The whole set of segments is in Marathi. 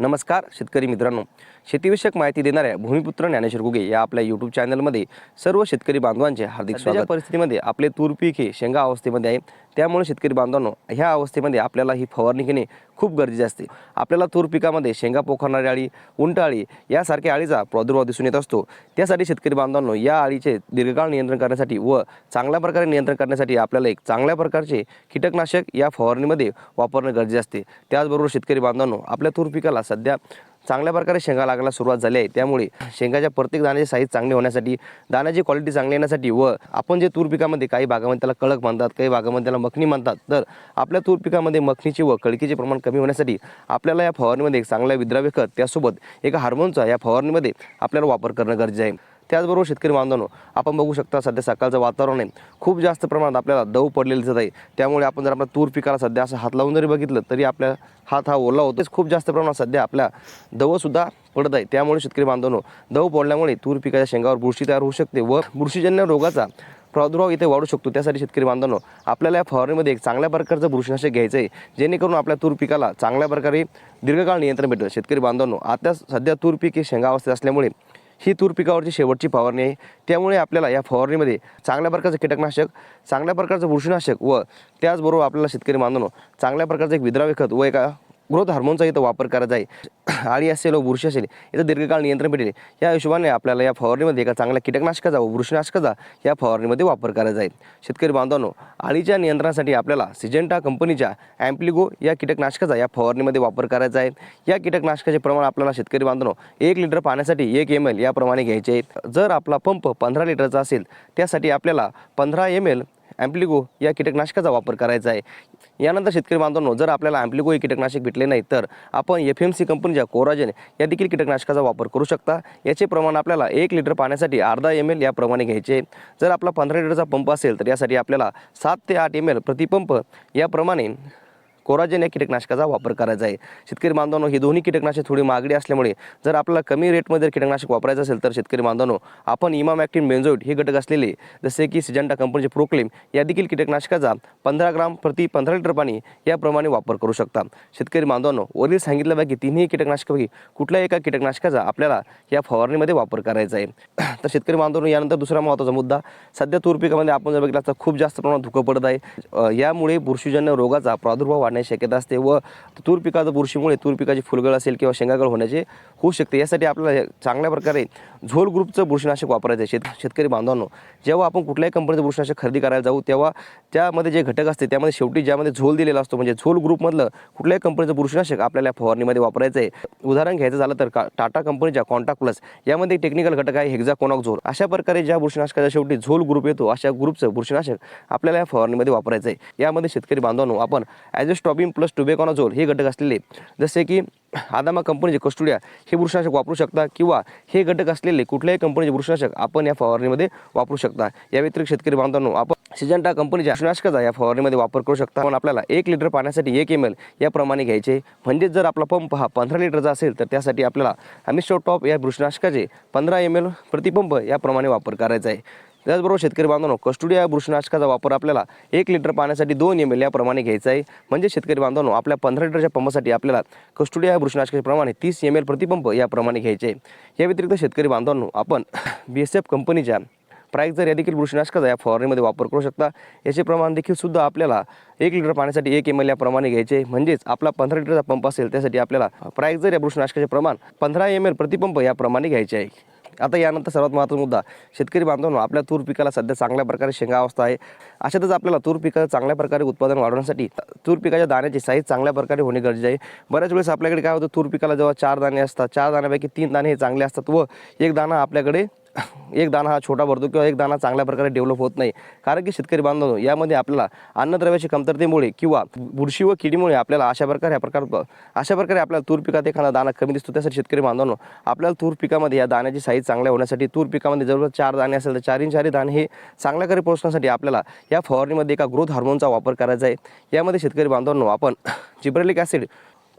नमस्कार शेतकरी मित्रांनो. शेतीविषयक माहिती देणाऱ्या भूमिपुत्र ज्ञानेश्वर गुगे या आपल्या यूट्यूब चॅनलमध्ये सर्व शेतकरी बांधवांचे हार्दिक स्वागत. परिस्थितीमध्ये आपले तूर पीक हे शेंगा अवस्थेमध्ये आहे. त्यामुळे शेतकरी बांधवांनो ह्या अवस्थेमध्ये आपल्याला ही फवारणी घेणे खूप गरजेचे असते. आपल्याला तूर पिकामध्ये शेंगा पोखरणारी अळी उंट अळी यासारख्या अळीचा प्रादुर्भाव दिसून येत असतो. त्यासाठी शेतकरी बांधवांनो या अळीचे दीर्घकाळ नियंत्रण करण्यासाठी व चांगल्या प्रकारे नियंत्रण करण्यासाठी आपल्याला एक चांगल्या प्रकारचे कीटकनाशक या फवारणीमध्ये वापरणं गरजेचे असते. त्याचबरोबर शेतकरी बांधवांनो आपल्या तूर पिकाला सध्या चांगल्या प्रकारे शेंगा लागायला सुरुवात झाली आहे. त्यामुळे शेंगाच्या प्रत्येक दाण्याचे साईज चांगले होण्यासाठी दाण्याची क्वालिटी चांगली येण्यासाठी व आपण जे तूर पिकामध्ये काही भागामध्ये त्याला कळक म्हणतात काही भागामध्ये त्याला मखनी म्हणतात तर आपल्या तूर पिकामध्ये मखनीचे व कळकीचे प्रमाण कमी होण्यासाठी आपल्याला या फवारणीमध्ये एक चांगला विद्राव्य खत त्यासोबत एका हार्मोनचा या फवारणीमध्ये आपल्याला वापर करणं गरजेचं आहे. त्याचबरोबर शेतकरी बांधवांनो आपण बघू शकता सध्या सकाळचं वातावरण आहे. खूप जास्त प्रमाणात आपल्याला दव पडलेलं दिसत आहे. त्यामुळे आपण जर आपल्या तूर पिकाला सध्या असं हात लावून जरी बघितलं तरी आपल्या हात हा ओला होतोच. खूप जास्त प्रमाणात सध्या आपल्या दवसुद्धा पडत आहे. त्यामुळे शेतकरी बांधवांनो दव पडल्यामुळे तूर पिकाच्या शेंगावर बुरशी तयार होऊ शकते व बुरशीजन्य रोगाचा प्रादुर्भाव इथे वाढू शकतो. त्यासाठी शेतकरी बांधवांनो आपल्याला या फवारणीमध्ये एक चांगल्या प्रकारचं बुरशीनाशक घ्यायचं आहे. जेणेकरून आपल्या तूर पिकाला चांगल्या प्रकारे दीर्घकाळ नियंत्रण भेटेल. शेतकरी बांधवांनो आता सध्या तूर पीक हे शेंगा अवस्थेत असल्यामुळे ही तूर पिकावरची शेवटची फवारणी आहे. त्यामुळे आपल्याला या फवारणीमध्ये चांगल्या प्रकारचं कीटकनाशक चांगल्या प्रकारचं बुरशीनाशक व त्याचबरोबर आपल्याला शेतकरी बांधवांनो चांगल्या प्रकारचं एक विद्राव्य खत व एका ग्रोथ हार्मोनचा इथं वापर करायचा आहे. आळी असेल व बुरशी असेल याचं दीर्घकाळ नियंत्रण भेटेल. या हिशोबाने आपल्याला या फवारणीमध्ये एका चांगल्या कीटकनाशकाचा व बुरशीनाशकाचा या फवारणीमध्ये वापर करायचा आहे शेतकरी बांधवांनो आळीच्या नियंत्रणासाठी आपल्याला सिजेंटा कंपनीच्या ॲम्प्लिगो या कीटकनाशकाचा या फवारणीमध्ये वापर करायचा आहे या कीटकनाशकाचे प्रमाण आपल्याला शेतकरी बांधवांनो एक लिटर पाण्यासाठी एक एम एल याप्रमाणे घ्यायचे आहेत जर आपला पंप पंधरा लिटरचा असेल त्यासाठी आपल्याला पंधरा एम एल ॲम्प्लिगो या कीटकनाशकाचा वापर करायचा आहे. यानंतर शेतकरी बांधवांनो जर आपल्याला ॲम्प्लिगो हे कीटकनाशक भेटले नाही तर आपण एफ एम सी कंपनीच्या कोराजन या देखील कीटकनाशकाचा वापर करू शकता. याचे प्रमाण आपल्याला एक लिटर पाण्यासाठी अर्धा एम एल याप्रमाणे घ्यायचे जर आपला पंधरा लिटरचा पंप असेल तर यासाठी आपल्याला सात ते आठ एम एल प्रतिपंप याप्रमाणे कोराजेन या कीटकनाशकाचा वापर करायचा आहे. शेतकरी बांधवांनो ही दोन्ही कीटकनाशक थोडी महागडी असल्यामुळे जर आपल्याला कमी रेटमध्ये जर कीटकनाशक वापरायचं असेल तर शेतकरी बांधवांनो आपण इमामॅक्टिन बेन्झोइड हे घटक असलेले जसे की सिजंटा कंपनीचे प्रोक्लेम या देखील कीटकनाशकाचा पंधरा ग्राम प्रति पंधरा लिटर पाणी याप्रमाणे वापर करू शकता. शेतकरी बांधवांनो वरील सांगितल्यापैकी तिन्ही कीटकनाशकापैकी कुठल्याही एका कीटकनाशकाचा आपल्याला या फवारणीमध्ये वापर करायचा आहे. तर शेतकरी बांधवांनो यानंतर दुसरा महत्त्वाचा मुद्दा सध्या तूर पिकामध्ये आपण जर बघितला तर खूप जास्त प्रमाणात धुकं पडत आहे. यामुळे बुरशीजन्य रोगाचा प्रादुर्भाव वाढण्याची शक्यता असते व तूर पिकाचं बुरशीमुळे तूर पिकाची फुलगळ असेल किंवा शेंगागळ होण्याचे होऊ शकते. यासाठी आपल्याला चांगल्या प्रकारे झोल ग्रुपचं बुरशीनाशक वापरायचं आहे. शेत शेतकरी बांधवांनो जेव्हा आपण कुठल्याही कंपनीचं बुरशीनाशक खरेदी करायला जाऊ तेव्हा त्यामध्ये जे घटक असते त्यामध्ये शेवटी ज्यामध्ये झोल दिलेला असतो म्हणजे झोल ग्रुपमधलं कुठल्याही कंपनीचं बुरशीनाशक आपल्याला फवारणीमध्ये वापरायचं आहे. उदाहरण घ्यायचं झालं तर का टाटा कंपनीच्या कॉन्टॅक्ट प्लस यामध्ये टेक्निकल घटक आहे हेक्झाकोनॉक झोल. अशा प्रकारे ज्या बुरशीनाशकाच्या शेवटी झोल ग्रुप येतो अशा ग्रुपचं बुरशीनाशक आपल्याला या फवारणीमध्ये वापरायचं आहे. यामध्ये शेतकरी बांधवांनो आपण ॲज अ स्टॉबिन प्लस टुबेकॉनाझोल हे घटक असलेले जसे की आदामा कंपनीचे कस्टुडिया हे बुरशीनाशक वापरू शकता किंवा हे घटक असलेले कुठल्याही कंपनीचे बुरशीनाशक आपण या फवारणीमध्ये वापरू शकता. या व्यतिरिक्त शेतकरी बांधवांनो आपण सिजंटा कंपनीच्या बुरशीनाशकाचा या फवारणीमध्ये वापर करू शकता. पण आपल्याला एक लिटर पाण्यासाठी एक एम एल याप्रमाणे घ्यायचे. म्हणजेच जर आपला पंप हा पंधरा लिटरचा असेल तर त्यासाठी आपल्याला अमिस्टो टॉप या बुरशीनाशकाचे पंधरा एम एल प्रतिपंप याप्रमाणे वापर करायचा आहे. त्याचबरोबर शेतकरी बांधवांनो कस्टुडिया बुरशीनाशकाचा वापर आपल्याला एक लिटर पाण्यासाठी दोन एम एल याप्रमाणे घ्यायचा आहे. म्हणजे शेतकरी बांधवांनो आपल्या पंधरा लिटरच्या पंपासाठी आपल्याला कस्टुडिया बुरशीनाशकाचे प्रमाणे तीस एम एल प्रतिपंप याप्रमाणे घ्यायचे आहे. या व्यतिरिक्त शेतकरी बांधवांनो आपण बी एस एफ कंपनीच्या प्राईजर या देखील बुरशीनाशकाचा या फवारणीमध्ये वापर करू शकता. याचे प्रमाण देखील सुद्धा आपल्याला एक लिटर पाण्यासाठी एक एम एल याप्रमाणे घ्यायचे म्हणजेच आपला पंधरा लिटरचा पंप असेल त्यासाठी आपल्याला प्राईजर या बुरशीनाशकाचे प्रमाण पंधरा एम एल प्रतिपंप याप्रमाणे घ्यायचे आहे. आता यानंतर सर्वात महत्त्वाचा मुद्दा शेतकरी बांधवांनो आपल्या तूर पिकाला सध्या चांगल्या प्रकारे शेंगा अवस्था आहे. अशातच आपल्याला तूर पिकाचं चांगल्या प्रकारे उत्पादन वाढवण्यासाठी तूर पिकाच्या दाण्याची साईज चांगल्या प्रकारे होणे गरजेचे आहे. बऱ्याच वेळेस आपल्याकडे काय होतं तूर पिकाला जेव्हा चार दाणे असतात चार दाण्यापैकी तीन दाणे हे चांगले असतात व एक दाणा आपल्याकडे एक दाणा हा छोटा भरतो किंवा एक दाणा चांगल्या प्रकारे डेव्हलप होत नाही. कारण की शेतकरी बांधव यामध्ये आपल्याला अन्नद्रव्याची कमतरतेमुळे किंवा बुरशी व किडीमुळे आपल्याला अशा प्रकारे ह्या प्रकार अशा प्रकारे आपल्याला तूर पिकात एखादा दाणा कमी दिसतो. त्यासाठी शेतकरी बांधवांनो आपल्याला तूर पिकामध्ये या दाण्याची साईज चांगल्या होण्यासाठी तूर पिकामध्ये जवळपास चार दाणे असेल तर चार चारी दाणे हे चांगल्या प्रकारे पोहोचण्यासाठी आपल्याला या फवारणीमध्ये एका ग्रोथ हार्मोनचा वापर करायचा आहे. यामध्ये शेतकरी बांधवांनो आपण जिब्रेलिक ॲसिड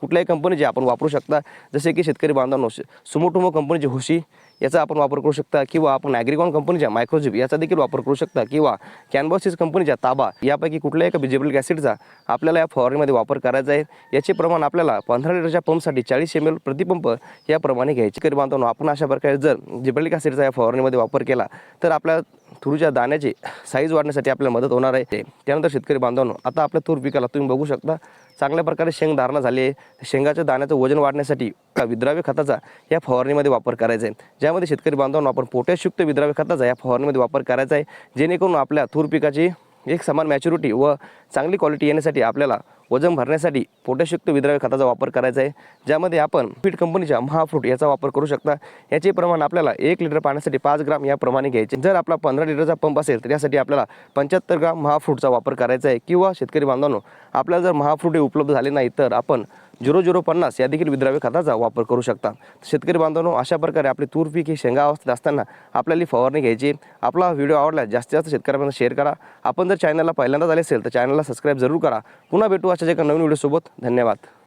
कुठल्याही कंपनीचे आपण वापरू शकता. जसे की शेतकरी बांधवांनो सुमोटोमो कंपनीची होशी याचा आपण वापर करू शकता किंवा आपण ॲग्रिकॉन कंपनीच्या मायक्रोजिप याचा देखील वापर करू शकता किंवा कॅनबॉसिस कंपनीच्या ताबा यापैकी कुठल्याही एका बिजेबल ॲसिडचा आपल्याला या फवारणीमध्ये वापर करायचा आहे. याचे प्रमाण आपल्याला पंधरा लिटरच्या पंपसाठी चाळीस एम एल प्रतिपंप याप्रमाणे घ्यायचे. शेतकरी बांधवांनो आपण अशा प्रकारे जर जिबलिक ॲसिडचा या फवारणीमध्ये वापर केला तर आपल्या तुरीच्या दाण्याची साईज वाढण्यासाठी आपल्याला मदत होणार आहे. त्यानंतर शेतकरी बांधवांनो आता आपल्या तूर पिकाला तुम्ही बघू शकता. चांगल्या प्रकारे शेंग धारणा झाली आहे. शेंगाच्या दाण्याचं वजन वाढण्यासाठी विद्राव्य खताचा या फवारणीमध्ये वापर करायचा आहे. ज्यामध्ये शेतकरी बांधवांना आपण पोटॅशयुक्त विद्राव्य खताचा या फवारणीमध्ये वापर करायचा आहे. जेणेकरून आपल्या तूर पिकाची एक समान मॅच्युरिटी व चांगली क्वालिटी येण्यासाठी आपल्याला वजन भरण्यासाठी पोटॅशयुक्त विद्राव्य खताचा वापर करायचा आहे. ज्यामध्ये आपण फीड कंपनीच्या महाफ्रूट याचा वापर करू शकता. याचे प्रमाण आपल्याला एक लिटर पाण्यासाठी पाच ग्राम याप्रमाणे घ्यायचे. जर आपला पंधरा लिटरचा पंप असेल तर यासाठी आपल्याला पंच्याहत्तर ग्राम महाफ्रूटचा वापर करायचा आहे. किंवा शेतकरी बांधवांनो आपल्याला जर महाफ्रूट हे उपलब्ध झाले नाही तर आपण झिरो झिरो पन्नास या देखील विद्राव्य खताचा वापर करू शकता. शेतकरी बांधवांनो अशा प्रकारे आपले तूर पीक हे शेंगा अवस्थेत असताना आपल्याला फवारणी घ्यायची आपला व्हिडिओ आवडला जास्तीत जास्त शेतकऱ्यांना शेअर करा. आपण जर चॅनलला पहिल्यांदाच आले असेल तर चॅनलला सबस्क्राईब जरूर करा. पुन्हा भेटू अशाच एका नवीन व्हिडिओसोबत. धन्यवाद.